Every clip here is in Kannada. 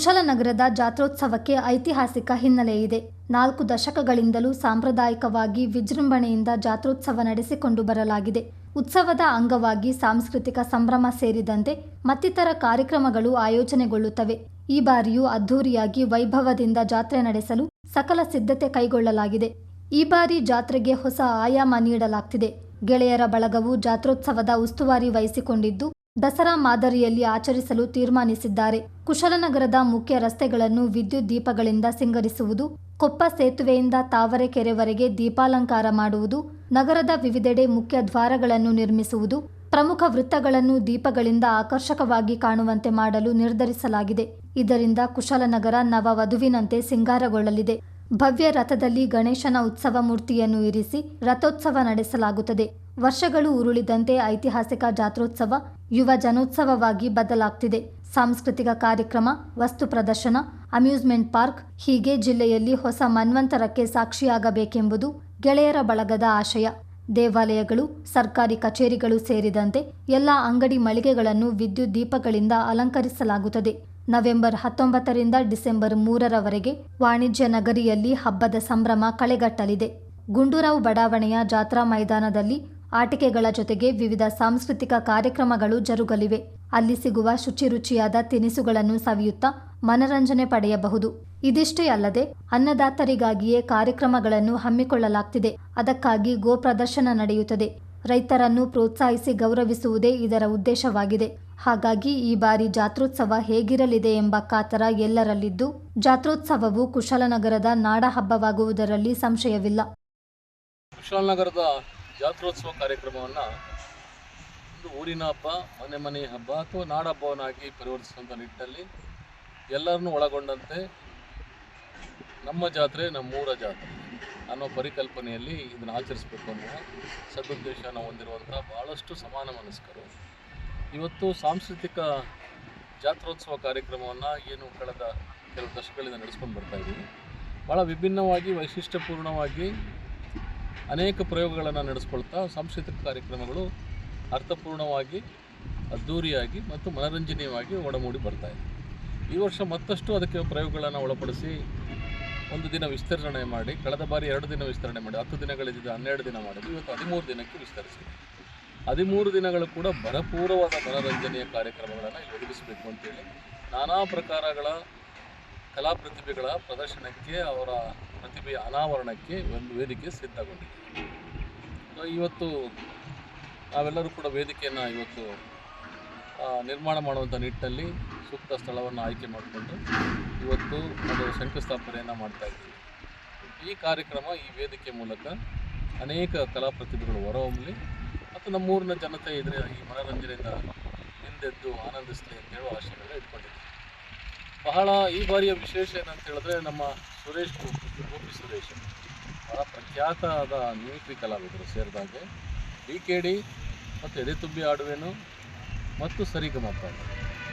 ಕುಶಲನಗರದ ಜಾತ್ರೋತ್ಸವಕ್ಕೆ ಐತಿಹಾಸಿಕ ಹಿನ್ನೆಲೆಯಿದೆ ನಾಲ್ಕು ದಶಕಗಳಿಂದಲೂ ಸಾಂಪ್ರದಾಯಿಕವಾಗಿ ವಿಜೃಂಭಣೆಯಿಂದ ಜಾತ್ರೋತ್ಸವ ನಡೆಸಿಕೊಂಡು ಬರಲಾಗಿದೆ. ಉತ್ಸವದ ಅಂಗವಾಗಿ ಸಾಂಸ್ಕೃತಿಕ ಸಂಭ್ರಮ ಸೇರಿದಂತೆ ಮತ್ತಿತರ ಕಾರ್ಯಕ್ರಮಗಳು ಆಯೋಜನೆಗೊಳ್ಳುತ್ತವೆ. ಈ ಬಾರಿಯೂ ಅದ್ಧೂರಿಯಾಗಿ ವೈಭವದಿಂದ ಜಾತ್ರೆ ನಡೆಸಲು ಸಕಲ ಸಿದ್ಧತೆ ಕೈಗೊಳ್ಳಲಾಗಿದೆ. ಈ ಬಾರಿ ಜಾತ್ರೆಗೆ ಹೊಸ ಆಯಾಮ ನೀಡಲಾಗ್ತಿದೆ. ಗೆಳೆಯರ ಬಳಗವು ಜಾತ್ರೋತ್ಸವದ ಉಸ್ತುವಾರಿ ವಹಿಸಿಕೊಂಡಿದ್ದು ದಸರಾ ಮಾದರಿಯಲ್ಲಿ ಆಚರಿಸಲು ತೀರ್ಮಾನಿಸಿದ್ದಾರೆ. ಕುಶಲನಗರದ ಮುಖ್ಯ ರಸ್ತೆಗಳನ್ನು ವಿದ್ಯುತ್ ದೀಪಗಳಿಂದ ಸಿಂಗರಿಸುವುದು, ಕೊಪ್ಪ ಸೇತುವೆಯಿಂದ ತಾವರೆಕೆರೆವರೆಗೆ ದೀಪಾಲಂಕಾರ ಮಾಡುವುದು, ನಗರದ ವಿವಿಧೆಡೆ ಮುಖ್ಯ ದ್ವಾರಗಳನ್ನು ನಿರ್ಮಿಸುವುದು, ಪ್ರಮುಖ ವೃತ್ತಗಳನ್ನು ದೀಪಗಳಿಂದ ಆಕರ್ಷಕವಾಗಿ ಕಾಣುವಂತೆ ಮಾಡಲು ನಿರ್ಧರಿಸಲಾಗಿದೆ. ಇದರಿಂದ ಕುಶಲನಗರ ನವ ವಧುವಿನಂತೆ ಸಿಂಗಾರಗೊಳ್ಳಲಿದೆ. ಭವ್ಯ ರಥದಲ್ಲಿ ಗಣೇಶನ ಉತ್ಸವ ಮೂರ್ತಿಯನ್ನು ಇರಿಸಿ ರಥೋತ್ಸವ ನಡೆಸಲಾಗುತ್ತದೆ. ವರ್ಷಗಳು ಉರುಳಿದಂತೆ ಐತಿಹಾಸಿಕ ಜಾತ್ರೋತ್ಸವ ಯುವ ಜನೋತ್ಸವವಾಗಿ ಬದಲಾಗ್ತಿದೆ. ಸಾಂಸ್ಕೃತಿಕ ಕಾರ್ಯಕ್ರಮ, ವಸ್ತು ಪ್ರದರ್ಶನ, ಅಮ್ಯೂಸ್ಮೆಂಟ್ ಪಾರ್ಕ್, ಹೀಗೆ ಜಿಲ್ಲೆಯಲ್ಲಿ ಹೊಸ ಮನ್ವಂತರಕ್ಕೆ ಸಾಕ್ಷಿಯಾಗಬೇಕೆಂಬುದು ಗೆಳೆಯರ ಬಳಗದ ಆಶಯ. ದೇವಾಲಯಗಳು, ಸರ್ಕಾರಿ ಕಚೇರಿಗಳು ಸೇರಿದಂತೆ ಎಲ್ಲ ಅಂಗಡಿ ಮಳಿಗೆಗಳನ್ನು ವಿದ್ಯುತ್ ದೀಪಗಳಿಂದ ಅಲಂಕರಿಸಲಾಗುತ್ತದೆ. ನವೆಂಬರ್ ಹತ್ತೊಂಬತ್ತರಿಂದ ಡಿಸೆಂಬರ್ ಮೂರರವರೆಗೆ ವಾಣಿಜ್ಯ ನಗರಿಯಲ್ಲಿ ಹಬ್ಬದ ಸಂಭ್ರಮ ಕಳೆಗಟ್ಟಲಿದೆ. ಗುಂಡೂರಾವ್ ಬಡಾವಣೆಯ ಜಾತ್ರಾ ಮೈದಾನದಲ್ಲಿ ಆಟಿಕೆಗಳ ಜೊತೆಗೆ ವಿವಿಧ ಸಾಂಸ್ಕೃತಿಕ ಕಾರ್ಯಕ್ರಮಗಳು ಜರುಗಲಿವೆ. ಅಲ್ಲಿ ಸಿಗುವ ಶುಚಿ ರುಚಿಯಾದ ತಿನಿಸುಗಳನ್ನು ಸವಿಯುತ್ತಾ ಮನರಂಜನೆ ಪಡೆಯಬಹುದು. ಇದಿಷ್ಟೇ ಅಲ್ಲದೆ, ಅನ್ನದಾತರಿಗಾಗಿಯೇ ಕಾರ್ಯಕ್ರಮಗಳನ್ನು ಹಮ್ಮಿಕೊಳ್ಳಲಾಗ್ತಿದೆ. ಅದಕ್ಕಾಗಿ ಗೋ ಪ್ರದರ್ಶನ ನಡೆಯುತ್ತದೆ. ರೈತರನ್ನು ಪ್ರೋತ್ಸಾಹಿಸಿ ಗೌರವಿಸುವುದೇ ಇದರ ಉದ್ದೇಶವಾಗಿದೆ. ಹಾಗಾಗಿ ಈ ಬಾರಿ ಜಾತ್ರೋತ್ಸವ ಹೇಗಿರಲಿದೆ ಎಂಬ ಕಾತರ ಎಲ್ಲರಲ್ಲಿದ್ದು, ಜಾತ್ರೋತ್ಸವವು ಕುಶಲನಗರದ ನಾಡ ಹಬ್ಬವಾಗುವುದರಲ್ಲಿ ಸಂಶಯವಿಲ್ಲ. ಕುಶಾಲನಗರದ ಜಾತ್ರೋತ್ಸವ ಕಾರ್ಯಕ್ರಮವನ್ನು ಒಂದು ಊರಿನ ಹಬ್ಬ, ಮನೆ ಮನೆ ಹಬ್ಬ ಅಥವಾ ನಾಡ ಹಬ್ಬವನ್ನಾಗಿ ಪರಿವರ್ತಿಸುವಂಥ ನಿಟ್ಟಲ್ಲಿ ಎಲ್ಲರನ್ನೂ ಒಳಗೊಂಡಂತೆ ನಮ್ಮ ಜಾತ್ರೆ, ನಮ್ಮೂರ ಜಾತ್ರೆ ಅನ್ನೋ ಪರಿಕಲ್ಪನೆಯಲ್ಲಿ ಇದನ್ನು ಆಚರಿಸಬೇಕು ಅನ್ನುವ ಸದುದ್ದೇಶ ನಾವು ಹೊಂದಿರುವಂಥ ಭಾಳಷ್ಟು ಸಮಾನ ಮನಸ್ಕರು. ಇವತ್ತು ಸಾಂಸ್ಕೃತಿಕ ಜಾತ್ರೋತ್ಸವ ಕಾರ್ಯಕ್ರಮವನ್ನು ಏನು ಕಳೆದ ಕೆಲವು ದಶಕಗಳಿಂದ ನಡೆಸ್ಕೊಂಡು ಬರ್ತಾ ಇದ್ದೀವಿ ಭಾಳ ವಿಭಿನ್ನವಾಗಿ, ವೈಶಿಷ್ಟ್ಯಪೂರ್ಣವಾಗಿ ಅನೇಕ ಪ್ರಯೋಗಗಳನ್ನು ನಡೆಸ್ಕೊಳ್ತಾ ಸಾಂಸ್ಕೃತಿಕ ಕಾರ್ಯಕ್ರಮಗಳು ಅರ್ಥಪೂರ್ಣವಾಗಿ, ಅದ್ಧೂರಿಯಾಗಿ ಮತ್ತು ಮನರಂಜನೀಯವಾಗಿ ಒಡಮೂಡಿ ಬರ್ತಾ ಇದೆ. ಈ ವರ್ಷ ಮತ್ತಷ್ಟು ಅದಕ್ಕೆ ಪ್ರಯೋಗಗಳನ್ನು ಒಳಪಡಿಸಿ ಒಂದು ದಿನ ವಿಸ್ತರಣೆ ಮಾಡಿ, ಕಳೆದ ಬಾರಿ ಎರಡು ದಿನ ವಿಸ್ತರಣೆ ಮಾಡಿ, ಹತ್ತು ದಿನಗಳಿದ್ದ ಹನ್ನೆರಡು ದಿನ ಮಾಡಿದ್ವಿ ಇವತ್ತು ಹದಿಮೂರು ದಿನಕ್ಕೆ ವಿಸ್ತರಿಸಿದೆ. ಹದಿಮೂರು ದಿನಗಳು ಕೂಡ ಭರಪೂರವಾದ ಮನರಂಜನೆಯ ಕಾರ್ಯಕ್ರಮಗಳನ್ನು ಇಲ್ಲಿ ಒದಗಿಸಬೇಕು ಅಂತೇಳಿ ನಾನಾ ಪ್ರಕಾರಗಳ ಕಲಾ ಪ್ರತಿಭೆಗಳ ಪ್ರದರ್ಶನಕ್ಕೆ, ಅವರ ಪ್ರತಿಭೆಯ ಅನಾವರಣಕ್ಕೆ ಒಂದು ವೇದಿಕೆ ಸಿದ್ಧಗೊಂಡಿದೆ. ಇವತ್ತು ನಾವೆಲ್ಲರೂ ಕೂಡ ವೇದಿಕೆಯನ್ನು ಇವತ್ತು ನಿರ್ಮಾಣ ಮಾಡುವಂಥ ನಿಟ್ಟಿನಲ್ಲಿ ಸೂಕ್ತ ಸ್ಥಳವನ್ನು ಆಯ್ಕೆ ಮಾಡಿಕೊಂಡು ಇವತ್ತು ಅದು ಶಂಕುಸ್ಥಾಪನೆಯನ್ನು ಮಾಡ್ತಾ ಇದ್ದೀವಿ. ಈ ಕಾರ್ಯಕ್ರಮ ಈ ವೇದಿಕೆ ಮೂಲಕ ಅನೇಕ ಕಲಾ ಪ್ರತಿಭೆಗಳು ಹೊರಹೊಮ್ಮಲಿ ಮತ್ತು ನಮ್ಮೂರಿನ ಜನತೆ ಇದ್ರೆ ಈ ಮನೋರಂಜನೆಯಿಂದ ಹಿಂದೆದ್ದು ಆನಂದಿಸಲಿ ಅಂತ ಹೇಳುವ ಆಶಯಗಳನ್ನ ಇಟ್ಕೊಂಡಿದ್ದೀವಿ. ಬಹಳ ಈ ಬಾರಿಯ ವಿಶೇಷ ಏನಂತ ಹೇಳಿದ್ರೆ ನಮ್ಮ ಸುರೇಶ್ ಗೋಪಿ ಗೋಪಿ ಸುರೇಶ್. ಬಹಳ ಪ್ರಖ್ಯಾತವಾದ ಮಿಮಿಕ್ರಿ ಕಲಾವಿದರು ಸೇರಿದಾಗೆ ಡಿ ಕೆ ಡಿ ಮತ್ತು ಎದೆತುಂಬಿ ಆಡುವೆನು ಮತ್ತು ಸರಿಗಮಪ್ಪ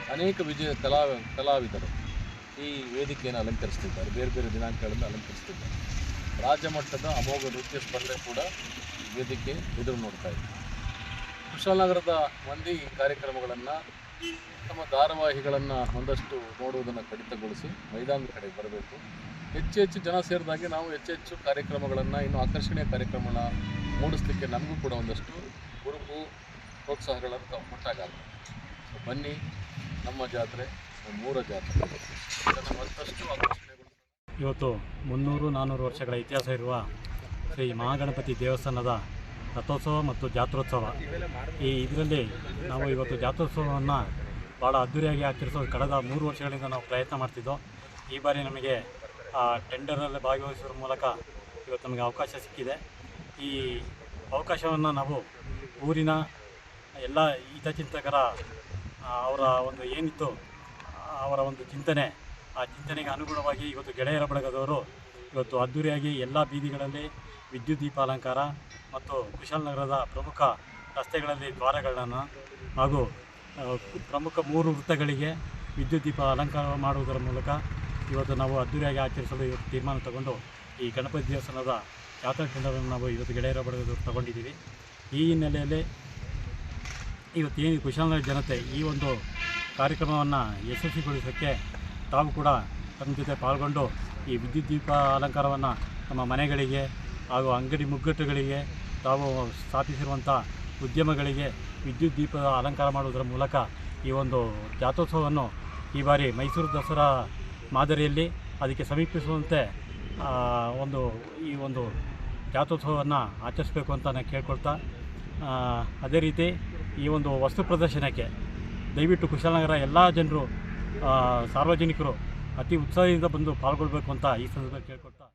ಅನೇಕ ವಿಜಯ ಕಲಾ ಕಲಾವಿದರು ಈ ವೇದಿಕೆಯನ್ನು ಅಲಂಕರಿಸ್ತಿದ್ದಾರೆ. ಬೇರೆ ಬೇರೆ ದಿನಾಂಕಗಳನ್ನು ಅಲಂಕರಿಸ್ತಿದ್ದಾರೆ. ರಾಜ್ಯಮಟ್ಟದ ಅಮೋಘ ನೃತ್ಯ ಸ್ಪರ್ಧೆ ಕೂಡ ವೇದಿಕೆ ಎದುರು ನೋಡ್ತಾ ಇದೆ. ಕುಶಾಲನಗರದ ಮಂದಿ ಈ ಕಾರ್ಯಕ್ರಮಗಳನ್ನು ತಮ್ಮ ಧಾರಾವಾಹಿಗಳನ್ನು ಒಂದಷ್ಟು ನೋಡುವುದನ್ನು ಕಡಿತಗೊಳಿಸಿ ಮೈದಾನದ ಕಡೆ ಬರಬೇಕು. ಹೆಚ್ಚು ಹೆಚ್ಚು ಜನ ಸೇರಿದಾಗೆ ನಾವು ಹೆಚ್ಚು ಹೆಚ್ಚು ಕಾರ್ಯಕ್ರಮಗಳನ್ನು, ಇನ್ನು ಆಕರ್ಷಣೀಯ ಕಾರ್ಯಕ್ರಮಗಳನ್ನ ಮೂಡಿಸ್ಲಿಕ್ಕೆ ನಮಗೂ ಕೂಡ ಒಂದಷ್ಟು ಗುರುಗು ಪ್ರೋತ್ಸಾಹಗಳನ್ನು ಕೊಟ್ಟಾಗಲ್ಲ ಸೊ ಬನ್ನಿ, ನಮ್ಮ ಜಾತ್ರೆ ನಮ್ಮೂರ ಜಾತ್ರೆ. ಇದನ್ನು ಮತ್ತಷ್ಟು ಆಕರ್ಷಣೆಗಳು ಇವತ್ತು ಮುನ್ನೂರು ನಾನ್ನೂರು ವರ್ಷಗಳ ಇತಿಹಾಸ ಇರುವ ಶ್ರೀ ಮಹಾಗಣಪತಿ ದೇವಸ್ಥಾನದ ರಥೋತ್ಸವ ಮತ್ತು ಜಾತ್ರೋತ್ಸವ. ಈ ಇದರಲ್ಲಿ ನಾವು ಇವತ್ತು ಜಾತ್ರೋತ್ಸವವನ್ನು ಭಾಳ ಅದ್ದೂರಿಯಾಗಿ ಆಚರಿಸೋದು ಕಳೆದ ಮೂರು ವರ್ಷಗಳಿಂದ ನಾವು ಪ್ರಯತ್ನ ಮಾಡ್ತಿದ್ದೋ, ಈ ಬಾರಿ ನಮಗೆ ಟೆಂಡರಲ್ಲಿ ಭಾಗವಹಿಸುವ ಮೂಲಕ ಇವತ್ತು ನಮಗೆ ಅವಕಾಶ ಸಿಕ್ಕಿದೆ. ಈ ಅವಕಾಶವನ್ನು ನಾವು ಊರಿನ ಎಲ್ಲ ಹಿತಚಿಂತಕರ ಅವರ ಒಂದು ಏನಿತ್ತು ಅವರ ಒಂದು ಚಿಂತನೆ, ಆ ಚಿಂತನೆಗೆ ಅನುಗುಣವಾಗಿ ಇವತ್ತು ಗೆಳೆಯರ ಬಳಗದವರು ಇವತ್ತು ಅದ್ದೂರಿಯಾಗಿ ಎಲ್ಲ ಬೀದಿಗಳಲ್ಲಿ ವಿದ್ಯುತ್ ದೀಪ ಅಲಂಕಾರ ಮತ್ತು ಕುಶಾಲನಗರದ ಪ್ರಮುಖ ರಸ್ತೆಗಳಲ್ಲಿ ದ್ವಾರಗಳನ್ನು ಹಾಗೂ ಪ್ರಮುಖ ಮೂರು ವೃತ್ತಗಳಿಗೆ ವಿದ್ಯುತ್ ದೀಪ ಅಲಂಕಾರ ಮಾಡುವುದರ ಮೂಲಕ ಇವತ್ತು ನಾವು ಅದ್ದೂರಿಯಾಗಿ ಆಚರಿಸಲು ಇವತ್ತು ತೀರ್ಮಾನ ತಗೊಂಡು ಈ ಗಣಪತಿ ದೇವಸ್ಥಾನದ ಜಾತ್ರಾ ಕೇಂದ್ರವನ್ನು ನಾವು ಇವತ್ತು ಗೆಳೆಯರ ಬಳಗದವರು ತಗೊಂಡಿದ್ದೀವಿ. ಈ ಹಿನ್ನೆಲೆಯಲ್ಲಿ ಇವತ್ತು ಏನು ಕುಶಾಲನಗರ ಜನತೆ ಈ ಒಂದು ಕಾರ್ಯಕ್ರಮವನ್ನು ಯಶಸ್ವಿಗೊಳಿಸೋಕ್ಕೆ ತಾವು ಕೂಡ ತಮ್ಮ ಜೊತೆ ಪಾಲ್ಗೊಂಡು ಈ ವಿದ್ಯುತ್ ದೀಪ ಅಲಂಕಾರವನ್ನು ನಮ್ಮ ಮನೆಗಳಿಗೆ ಹಾಗೂ ಅಂಗಡಿ ಮುಗ್ಗಟ್ಟುಗಳಿಗೆ ತಾವು ಸ್ಥಾಪಿಸಿರುವಂಥ ಉದ್ಯಮಗಳಿಗೆ ವಿದ್ಯುತ್ ದೀಪದ ಅಲಂಕಾರ ಮಾಡುವುದರ ಮೂಲಕ ಈ ಒಂದು ಜಾತ್ರೋತ್ಸವವನ್ನು ಈ ಬಾರಿ ಮೈಸೂರು ದಸರಾ ಮಾದರಿಯಲ್ಲಿ ಅದಕ್ಕೆ ಸಮೀಪಿಸುವಂತೆ ಒಂದು, ಈ ಒಂದು ಜಾತ್ರೋತ್ಸವವನ್ನು ಆಚರಿಸಬೇಕು ಅಂತ ನಾನು ಕೇಳ್ಕೊಳ್ತಾ ಅದೇ ರೀತಿ ಈ ಒಂದು ವಸ್ತು ಪ್ರದರ್ಶನಕ್ಕೆ ದಯವಿಟ್ಟು ಕುಶಾಲನಗರ ಎಲ್ಲ ಜನರು ಸಾರ್ವಜನಿಕರು ಅತಿ ಉತ್ಸಾಹದಿಂದ ಬಂದು ಪಾಲ್ಗೊಳ್ಬೇಕು ಅಂತ ಈ ಸಂದರ್ಭದಲ್ಲಿ ಕೇಳ್ಕೊಳ್ತಾ